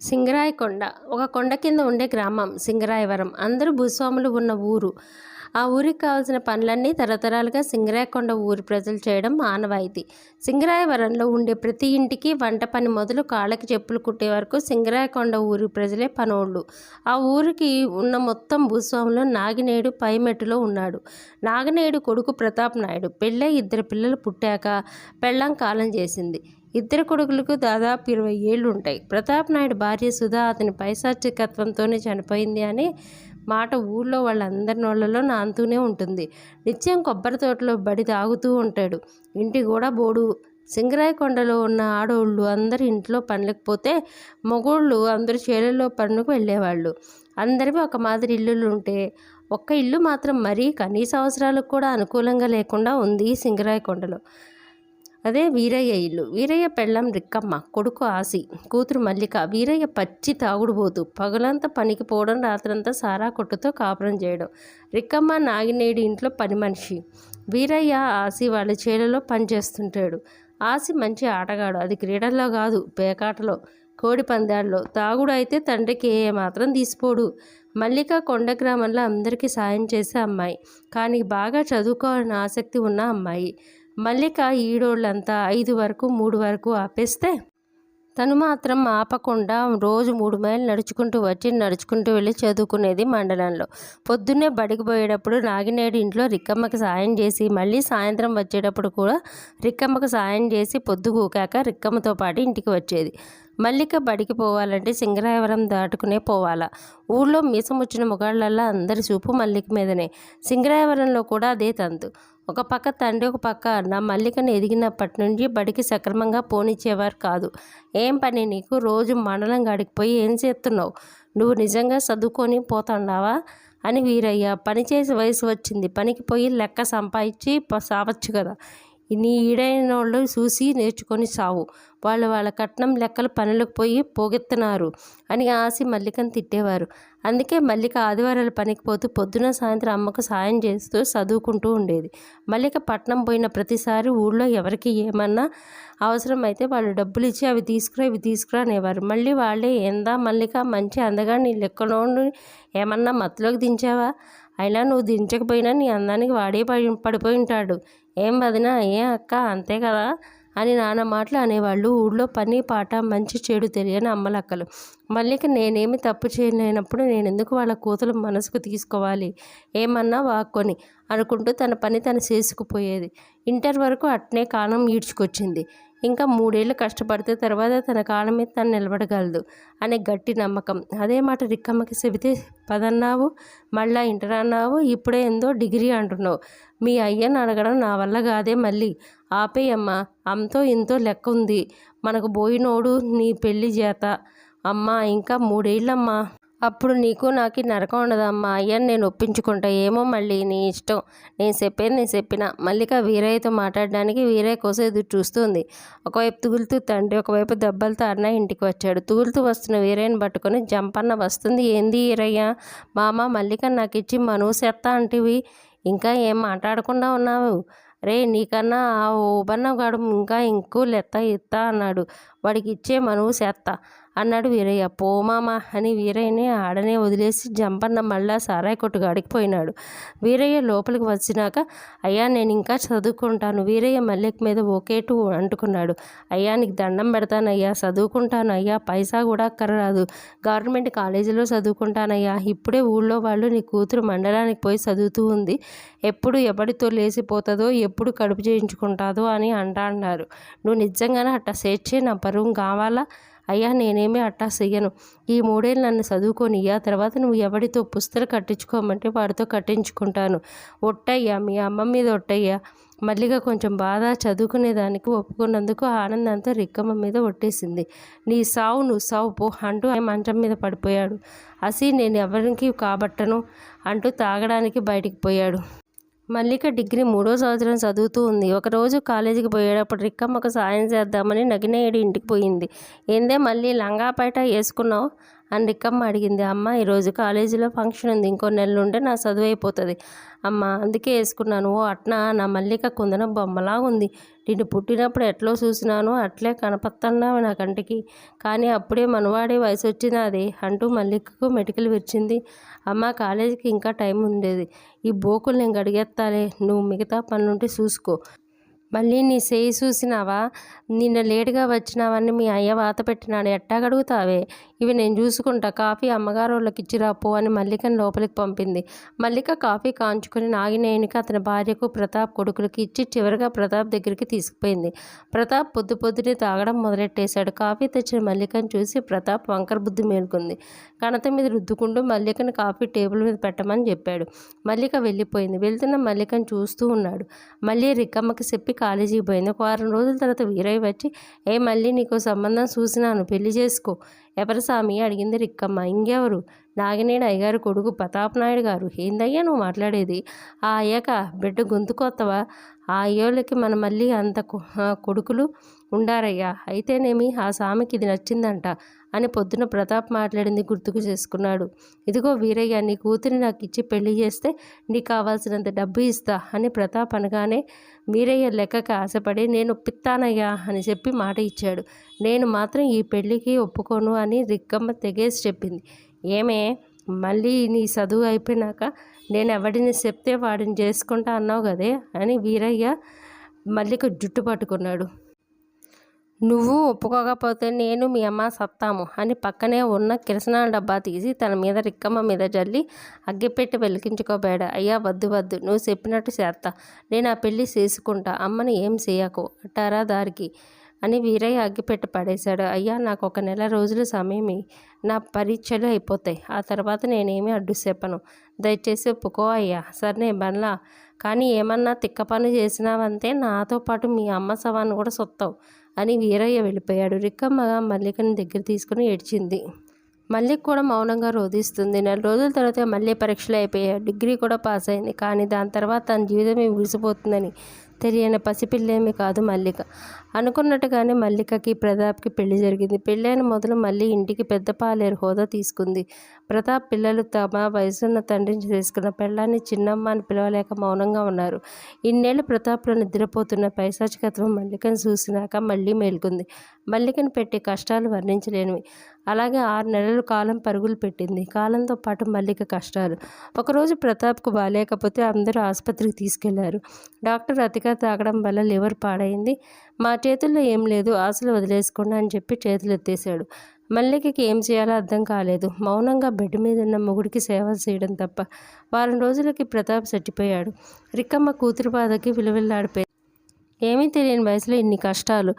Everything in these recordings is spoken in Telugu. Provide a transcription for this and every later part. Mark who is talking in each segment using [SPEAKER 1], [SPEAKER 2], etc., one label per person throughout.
[SPEAKER 1] సింగరాయ కొండ. ఒక కొండ కింద ఉండే గ్రామం సింగరాయవరం. అందరూ భూస్వాములు ఉన్న ఊరు. ఆ ఊరికి కావాల్సిన పనులన్నీ తరతరాలుగా సింగరాయకొండ ఊరి ప్రజలు చేయడం ఆనవాయితీ సింగరాయవరంలో ఉండే ప్రతి ఇంటికి వంట పని మొదలు కాళ్ళకి చెప్పులు కుట్టే వరకు సింగరాయకొండ ఊరి ప్రజలే పనోళ్ళు. ఆ ఊరికి ఉన్న మొత్తం భూస్వాములు నాగినేయుడు పైమెట్టులో ఉన్నాడు. నాగినేయుడు కొడుకు ప్రతాప్ నాయుడు. పెళ్ళై ఇద్దరు పిల్లలు పుట్టాక పెళ్ళం కాలం చేసింది. ఇద్దరు కొడుకులకు దాదాపు ఇరవై ఏళ్ళు ఉంటాయి ప్రతాప్ నాయుడు భార్య సుధా అతని పైశాచికత్వంతోనే చనిపోయింది అని మాట ఊళ్ళో వాళ్ళందరి నోళ్ళలో నాంతూనే ఉంటుంది. నిత్యం కొబ్బరి తోటలో బడి తాగుతూ ఉంటాడు. ఇంటి కూడా బోడు. సింగరాయ కొండలో ఉన్న ఆడోళ్ళు అందరు ఇంట్లో పనులకపోతే మగోళ్ళు అందరూ చేలల్లో పనులకు వెళ్ళేవాళ్ళు. అందరివి ఒక మాదిరి ఇల్లులు ఉంటే ఒక్క ఇల్లు మాత్రం మరీ కనీస అవసరాలకు కూడా అనుకూలంగా లేకుండా ఉంది సింగరాయ కొండలో. అదే వీరయ్య ఇల్లు. వీరయ్య పెళ్ళం రిక్కమ్మ కొడుకు ఆసి కూతురు మల్లిక. వీరయ్య పచ్చి తాగుడుబోతు పగలంతా పనికి పోవడం రాత్రంతా సారా కొట్టుతో కాపురం చేయడం. రిక్కమ్మ నాగినేడి ఇంట్లో పని మనిషి. వీరయ్య ఆసి వాళ్ళ చేలలో పనిచేస్తుంటాడు ఆసి మంచి ఆటగాడు. అది క్రీడల్లో కాదు పేకాటలో కోడి పందాల్లో. తాగుడు అయితే తండ్రికి ఏ మాత్రం తీసిపోడు. మల్లిక కొండ గ్రామంలో అందరికీ సాయం చేసే అమ్మాయి. కానీ బాగా చదువుకోవాలని ఆసక్తి ఉన్న అమ్మాయి. మల్లిక ఈడోళ్ళంతా ఐదు వరకు మూడు వరకు ఆపేస్తే తను మాత్రం ఆపకుండా రోజు మూడు మైలు నడుచుకుంటూ వచ్చి నడుచుకుంటూ వెళ్ళి చదువుకునేది మండలంలో. పొద్దున్నే బడికి పోయేటప్పుడు నాగినేడు ఇంట్లో రిక్కమ్మకి సాయం చేసి మళ్ళీ సాయంత్రం వచ్చేటప్పుడు కూడా రిక్కమ్మకు సాయం చేసి పొద్దుగూకాక రిక్కమ్మతో పాటు ఇంటికి వచ్చేది. మల్లిక బడికి పోవాలంటే సింగరాయవరం దాటుకునే పోవాలా. ఊళ్ళో మీసం వచ్చిన మొగాళ్ళల్లా అందరి చూపు మల్లిక మీదనే. సింగరాయవరంలో కూడా అదే తంతు. ఒక పక్క తండ్రి ఒక పక్క అన్న మల్లికను ఎదిగినప్పటి నుండి బడికి సక్రమంగా పోనిచ్చేవారు కాదు. ఏం పని నీకు? రోజు మండలం గడికిపోయి ఏం చేస్తున్నావు? నువ్వు నిజంగా చదువుకొని పోతున్నావా? అని వీరయ్య పని చేసే వయసు వచ్చింది. పనికి పోయి లెక్క సంపాదించి సావచ్చు కదా. నీ ఈడైన వాళ్ళు చూసి నేర్చుకొని సావు. వాళ్ళు వాళ్ళ కట్నం లెక్కలు పనులకు పోయి పోగెత్తున్నారు అని ఆసి మల్లికను తిట్టేవారు. అందుకే మల్లిక ఆదివారాలు పనికి పోతూ పొద్దున సాయంత్రం అమ్మకు సాయం చేస్తూ చదువుకుంటూ ఉండేది. మల్లిక పట్నం పోయిన ప్రతిసారి ఊళ్ళో ఎవరికి ఏమన్నా అవసరం అయితే వాళ్ళు డబ్బులు ఇచ్చి అవి తీసుకురా ఇవి తీసుకురా అనేవారు. మళ్ళీ వాళ్ళే ఏందా మల్లిక మంచి అందగా నీ లెక్కలో ఏమన్నా మత్తులోకి దించావా? అయినా నువ్వు దించకపోయినా నీ అందానికి వాడే పడి పడిపోయి ఉంటాడు. ఏం వదినా ఏ అక్క? అంతే కదా? అని నాన్న మాటలు అనేవాళ్ళు. ఊళ్ళో పని పాట మంచి చెడు తెలియని అమ్మలక్కలు. మల్లిక నేనేమి తప్పు చేయలేనప్పుడు నేను ఎందుకు వాళ్ళ కూతురు మనసుకు తీసుకోవాలి? ఏమన్నా వాక్కొని అనుకుంటూ తన పని తను చేసుకుపోయేది. ఇంటర్ వరకు అట్నే కాలం ఈడ్చుకొచ్చింది. ఇంకా మూడేళ్ళు కష్టపడితే తర్వాత తన కాళ్ళ మీద తను నిలబడగలదు అనే గట్టి నమ్మకం. అదే మాట రిక్కమ్మకి చెబితే పదన్నావు మళ్ళా ఇంటర్ అన్నావు ఇప్పుడే ఎందో డిగ్రీ అంటున్నావు. మీ అయ్యని అడగడం నా వల్ల కాదే మళ్ళీ. ఆపేయమ్మా అంతో ఇంతో లెక్క ఉంది. మనకు పోయినోడు నీ పెళ్ళి చేత. అమ్మా ఇంకా మూడేళ్ళమ్మా. అప్పుడు నీకు నాకు నరకం ఉండదమ్మా. అయ్యని నేను ఒప్పించుకుంటా. ఏమో మళ్ళీ నీ ఇష్టం. నేను చెప్పేది నేను చెప్పిన. మల్లిక వీరయ్యతో మాట్లాడడానికి వీరయ్య కోసం ఎదురు చూస్తుంది. ఒకవైపు తుగులుతూ తండ్రి ఒకవైపు దెబ్బలతో అన్న ఇంటికి వచ్చాడు. తుగులుతూ వస్తున్న వీరయ్యని పట్టుకొని జంపన్న వస్తుంది. ఏంది వీరయ్య? మామ మల్లిక నాకు ఇచ్చి మనువు సెత్తా అంటివి. ఇంకా ఏం మాట్లాడకుండా ఉన్నావు? రే నీకన్నా ఆ ఓబన్న గాడు ఇంకా ఇంకో లెత్త ఇత్తా అన్నాడు. వాడికి ఇచ్చే మనువు చేత్తా. అన్నాడు వీరయ్య. పోమామా అని వీరయ్యని ఆడనే వదిలేసి జంపన్న మళ్ళా సారాయి కొట్టుగాడికి పోయినాడు. వీరయ్య లోపలికి వచ్చినాక అయ్యా నేను ఇంకా చదువుకుంటాను. వీరయ్య మల్లెక్ మీద ఒకేటు అంటుకున్నాడు. అయ్యా నీకు దండం పెడతానయ్యా. చదువుకుంటాను అయ్యా. పైసా కూడా అక్కర్రాదు. గవర్నమెంట్ కాలేజీలో చదువుకుంటానయ్యా. ఇప్పుడే ఊళ్ళో వాళ్ళు నీ కూతురు మండలానికి పోయి చదువుతూ ఉంది. ఎప్పుడు ఎవడితో లేసిపోతుందో ఎప్పుడు కడుపు చేయించుకుంటాదో అని అంటా అన్నారు. నువ్వు నిజంగానే అట్ట సేర్చే నా పరువు కావాలా? అయ్యా నేనేమీ అట్టా చెయ్యను ఈ మూడేళ్ళు నన్ను చదువుకొనియ్యా తర్వాత నువ్వు ఎవడితో పుస్తలు కట్టించుకోమంటే వాడితో కట్టించుకుంటాను. ఒట్టయ్యా మీ అమ్మ మీద ఒట్టయ్యా. మల్లిగా కొంచెం బాధ చదువుకునేదానికి ఒప్పుకున్నందుకు ఆనందంతో రిక్కమ్మ మీద ఒట్టేసింది. నీ సావు నువ్వు సావు పో అంటూ ఆయన మంచం మీద పడిపోయాడు. అసి నేను ఎవరికి కాబట్టను? అంటూ తాగడానికి బయటికి పోయాడు. మల్లిక డిగ్రీ మూడో సంవత్సరం చదువుతూ ఉంది. ఒకరోజు కాలేజీకి పోయేటప్పుడు రిక్కమ్మకు సాయం చేద్దామని నగినేయుడి ఇంటికి పోయింది. ఏందే మళ్ళీ లంగాపేట వేసుకున్నావు? అని రిక్కమ్మ అడిగింది. అమ్మ ఈరోజు కాలేజీలో ఫంక్షన్ ఉంది. ఇంకో నెల ఉంటే నా చదువు అయిపోతుంది. అమ్మ అందుకే వేసుకున్నాను. ఓ అట్నా నా మల్లిక కుందన బొమ్మలా ఉంది. నిన్ను పుట్టినప్పుడు ఎట్లో చూసినాను అట్లే కనపత్తన్నావు నా కంటికి. కానీ అప్పుడే మనవాడే వయసు వచ్చినది అంటూ మల్లికకు మెటికలు విరిచింది. అమ్మ కాలేజీకి ఇంకా టైం ఉండేది. ఈ బోకులు నేను గడిగేస్తాలే నువ్వు మిగతా పనులుంటే చూసుకో. మళ్ళీ నీ చేయి చూసినావా? నిన్న లేటుగా వచ్చినావని మీ అయ్య వాత పెట్టినాడు. ఎట్టాగడుగుతావే? ఇవి నేను చూసుకుంటా. కాఫీ అమ్మగారు వాళ్ళకి ఇచ్చిరా పో అని మల్లికను లోపలికి పంపింది. మల్లిక కాఫీ కాంచుకొని నాగినేనికి అతని భార్యకు ప్రతాప్ కొడుకులకి ఇచ్చి చివరిగా ప్రతాప్ దగ్గరికి తీసుకుపోయింది. ప్రతాప్ పొద్దు పొద్దునే తాగడం మొదలెట్టేశాడు. కాఫీ తెచ్చిన మల్లికను చూసి ప్రతాప్ వంకర బుద్ధి మేలుకుంది. కణత మీద రుద్దుకుంటూ మల్లికని కాఫీ టేబుల్ మీద పెట్టమని చెప్పాడు. మల్లిక వెళ్ళిపోయింది. వెళ్తున్న మల్లికను చూస్తూ ఉన్నాడు. మళ్ళీ రిక్కమ్మకి చెప్పి కాలేజీకి పోయింది. ఒక వారం రోజుల తర్వాత వీరయ్య వచ్చి ఏ మళ్ళీ నీకు సంబంధం చూసినాను పెళ్ళి చేసుకో. ఎవరు స్వామి అడిగింది రిక్కమ్మ. ఇంకెవరు? నాగినేడు అయ్యగారు కొడుకు ప్రతాప్ నాయుడు గారు. ఏందయ్యా నువ్వు మాట్లాడేది? ఆ అయ్యాక బిడ్డ గొంతు కొత్తవా? ఆ అయ్యోళ్ళకి మన మళ్ళీ అంత కొడుకులు ఉండారయ్యా అయితేనేమి ఆ స్వామికి ఇది నచ్చిందంట అని పొద్దున ప్రతాప్ మాట్లాడింది గుర్తుకు చేసుకున్నాడు. ఇదిగో వీరయ్య నీ కూతురి నాకు ఇచ్చి పెళ్ళి చేస్తే నీకు కావాల్సినంత డబ్బు ఇస్తా అని ప్రతాప్ అనగానే వీరయ్య లెక్కకి ఆశపడి నేను ఒప్పిస్తానయ్యా అని చెప్పి మాట ఇచ్చాడు. నేను మాత్రం ఈ పెళ్ళికి ఒప్పుకోను అని రిక్కమ్మ తెగేసి చెప్పింది. ఏమే మళ్ళీ నీ చదువు అయిపోయినాక నేను ఎవడిని చెప్తే వాడిని చేసుకుంటా అన్నావు కదే అని వీరయ్య మల్లిక జుట్టు పట్టుకున్నాడు. నువ్వు ఒప్పుకోకపోతే నేను మీ అమ్మ సత్తాము అని పక్కనే ఉన్న కిరసనాల డబ్బా తీసి తన మీద రిక్కమ్మ మీద జల్లి అగ్గిపెట్టి వెలిగించుకోబోయాడు అయ్యా వద్దు వద్దు. నువ్వు చెప్పినట్టు చేస్తా. నేను ఆ పెళ్ళి చేసుకుంటా. అమ్మని ఏం చేయకు. అట్టారా దారికి? అని వీరయ్య అగ్గిపెట్టి పడేశాడు. అయ్యా నాకు ఒక నెల రోజులు సమయం నా పరీక్షలు అయిపోతాయి. ఆ తర్వాత నేనేమి అడ్డు చెప్పను. దయచేసి ఒప్పుకో అయ్యా. సరే బండ్లా. కానీ ఏమన్నా తిక్క పని చేసినావంతే నాతో పాటు మీ అమ్మ సవాన్ని కూడా సొత్తావు. అని వీరయ్య వెళ్ళిపోయాడు. రిక్కమ్మగా మల్లికని దగ్గర తీసుకుని ఏడ్చింది. మల్లిక్ కూడా మౌనంగా రోధిస్తుంది. నెల రోజుల తర్వాత మళ్ళీ పరీక్షలు అయిపోయాయి. డిగ్రీ కూడా పాస్ అయింది. కానీ దాని తర్వాత తన జీవితమే ముగిసిపోతుందని తెలియని పసిపిల్లేమీ కాదు మల్లిక. అనుకున్నట్టుగానే మల్లికకి ప్రతాప్కి పెళ్ళి జరిగింది. పెళ్ళైన మొదలు మళ్ళీ ఇంటికి పెద్ద పాలేరు హోదా తీసుకుంది. ప్రతాప్ పిల్లలు తమ వయసున్న తండ్రిని చేసుకున్న పెళ్ళాన్ని చిన్నమ్మ అని పిలవలేక మౌనంగా ఉన్నారు. ఇన్నేళ్ళు ప్రతాప్లో నిద్రపోతున్న పైశాచికత్వం మల్లికను చూసినాక మళ్ళీ మేల్కొంది. మల్లికను పెట్టే కష్టాలు వర్ణించలేనివి. అలాగే ఆరు నెలలు కాలం పరుగులు పెట్టింది. కాలంతో పాటు మల్లిక కష్టాలు. ఒకరోజు ప్రతాప్కు బాగాలేకపోతే అందరూ ఆసుపత్రికి తీసుకెళ్ళారు. డాక్టర్ అతిగా తాగడం వల్ల లివర్ పాడైంది. మా చేతుల్లో ఏం లేదు ఆశలు వదిలేసుకోండి అని చెప్పి చేతులు ఎత్తేశాడు మల్లికకి ఏం చేయాలో అర్థం కాలేదు. మౌనంగా బెడ్ మీద ఉన్న మొగుడికి సేవ చేయడం తప్ప వారం రోజులకి ప్రతాప్ చచ్చిపోయాడు. రిక్కమ్మ కూతురు బాధకి విలువిల్లాడిపోయింది. ఏమీ తెలియని వయసులో ఇన్ని కష్టాలు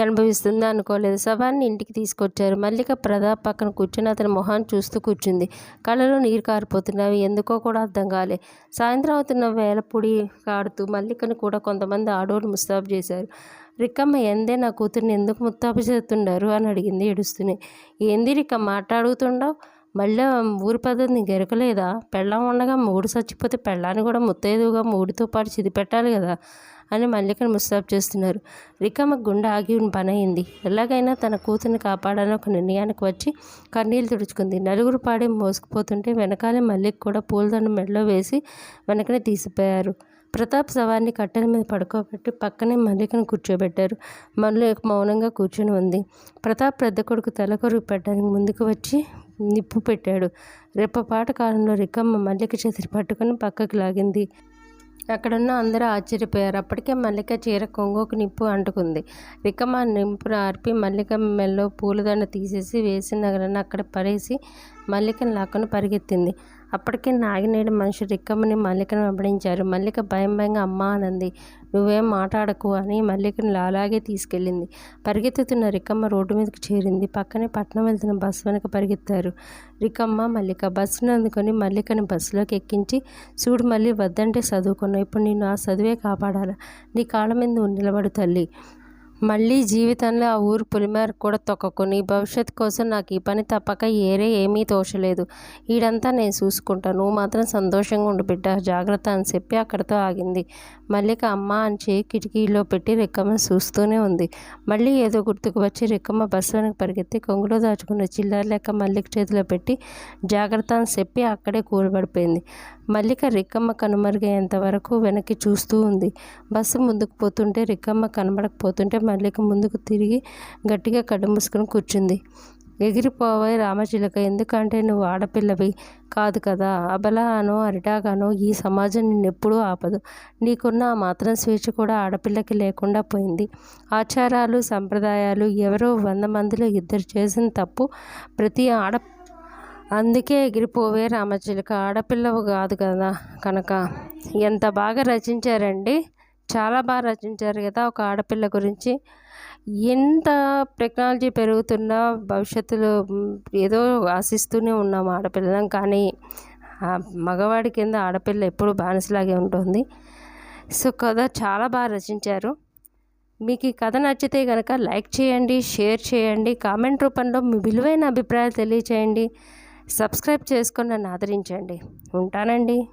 [SPEAKER 1] అనుభవిస్తుందా అనుకోలేదు. శవాన్ని ఇంటికి తీసుకొచ్చారు. మల్లిక ప్రతాప్ పక్కన కూర్చుని అతని మొహాన్ని చూస్తూ కూర్చుంది. కళ్ళలో నీరు కారిపోతున్నవి ఎందుకో కూడా అర్థం కాలే. సాయంత్రం అవుతున్న వేళ పొడి కాడుతూ మల్లికను కూడా కొంతమంది ఆడోళ్ళు ముస్తాబు చేశారు. రిక్కమ్మ ఎందే నా కూతుర్ని ఎందుకు ముత్తాపు చేస్తుండారు? అని అడిగింది ఏడుస్తూనే. ఏంది రిక్కమ్మ మాట్లాడుగుతుండవు మళ్ళీ ఊరి పద్ధతిని గెరకలేదా పెళ్ళం ఉండగా మూడు చచ్చిపోతే పెళ్ళాన్ని కూడా ముత్తైదుగా మూడితో పాటు చిది పెట్టాలి కదా. అని మల్లికను ముస్తాబ్ చేస్తున్నారు. రికమ్మ గుండె ఆగి పనయింది ఎలాగైనా తన కూతుర్ని కాపాడాలని ఒక నిర్ణయానికి వచ్చి కన్నీళ్ళు తుడుచుకుంది. నలుగురు పాడే మోసుకుపోతుంటే వెనకాలే మల్లిక కూడా పూలదండ మెడలో వేసి వెనకనే తీసిపోయారు. ప్రతాప్ శవాన్ని కట్టెల మీద పడుకోబెట్టి పక్కనే మల్లికను కూర్చోబెట్టారు. మల్లిక మౌనంగా కూర్చొని ఉంది. ప్రతాప్ పెద్ద కొడుకు తలకొరుగు పెట్టడానికి ముందుకు వచ్చి నిప్పు పెట్టాడు. రెప్పపాట కాలంలో రికమ్మ మల్లిక చేతిని పట్టుకొని పక్కకి లాగింది. అక్కడున్న అందరూ ఆశ్చర్యపోయారు. అప్పటికే మల్లిక చీర కొంగోకు నిప్పు అంటుకుంది. రికమ్మ నింపును ఆర్పి మల్లిక మెల్లో పూలదండ తీసేసి వేసి నగరని అక్కడ పడేసి మల్లికను లాక్కను పరిగెత్తింది. అప్పటికే నాగినేడు మనుషులు రిక్కమ్మని మల్లికను వెంబడించారు. మల్లిక భయం భయంగా అమ్మా అనంది. నువ్వేం మాట్లాడకు అని మల్లికను అలాగే తీసుకెళ్ళింది. పరిగెత్తుతున్న రికమ్మ రోడ్డు మీదకి చేరింది. పక్కనే పట్నం వెళ్తున్న బస్సు వెనక పరిగెత్తారు. రికమ్మ మల్లిక బస్సును అందుకొని మల్లికని బస్సులోకి ఎక్కించి చూడు మళ్ళీ వద్దంటే చదువుకున్నావు. ఇప్పుడు నేను ఆ చదువే కాపాడాలా? నీ కాళ్ళ మీద నిలబడు తల్లి. మళ్ళీ జీవితంలో ఆ ఊరు పులిమేర కూడా తొక్కకొని భవిష్యత్తు కోసం నాకు ఈ పని తప్పక ఏరే ఏమీ తోచలేదు. ఈడంతా నేను చూసుకుంటాను. నువ్వు మాత్రం సంతోషంగా ఉండు బిడ్డ. జాగ్రత్త అని చెప్పి అక్కడితో ఆగింది. మల్లిక అమ్మ అని చేయి కిటికీలో పెట్టి రెక్కమ్మ చూస్తూనే ఉంది. మళ్ళీ ఏదో గుర్తుకు వచ్చి రెక్కమ్మ బస్సులోనికి పరిగెత్తి కొంగులో దాచుకున్న చిల్లర లెక్క మల్లిక చేతిలో పెట్టి జాగ్రత్త అని చెప్పి అక్కడే కూలబడిపోయింది. మల్లిక రిక్కమ్మ కనుమరుగయ్యేంత వరకు వెనక్కి చూస్తూ ఉంది. బస్సు ముందుకు పోతుంటే రిక్కమ్మ కనబడకపోతుంటే మల్లిక ముందుకు తిరిగి గట్టిగా కళ్ళు మూసుకొని కూర్చుంది. ఎగిరిపోవాయి రామచిలక ఎందుకంటే నువ్వు ఆడపిల్లవి కాదు కదా. అబలానో అరిటాగానో ఈ సమాజం నిన్నెప్పుడూ ఆపదు. నీకున్న ఆ మాత్రం స్వేచ్ఛ కూడా ఆడపిల్లకి లేకుండా పోయింది. ఆచారాలు సంప్రదాయాలు ఎవరో వంద మందిలో ఇద్దరు చేసిన తప్పు ప్రతి ఆడ అందుకే ఎగిరిపోవే రామచిలుక ఆడపిల్లవు కాదు కదా కనుక. ఎంత బాగా రచించారండి? చాలా బాగా రచించారు కదా ఒక ఆడపిల్ల గురించి. ఎంత టెక్నాలజీ పెరుగుతున్నా భవిష్యత్తులో ఏదో ఆశిస్తూనే ఉన్నాం ఆడపిల్లం కానీ ఆ మగవాడి కింద ఆడపిల్ల ఎప్పుడు బానిసలాగే ఉంటుంది. సో కథ చాలా బాగా రచించారు. మీకు ఈ కథ నచ్చితే కనుక లైక్ చేయండి షేర్ చేయండి కామెంట్ రూపంలో మీ విలువైన అభిప్రాయాలు తెలియచేయండి. సబ్స్క్రైబ్ చేసుకొని నన్ను ఆదరించండి. ఉంటానండి.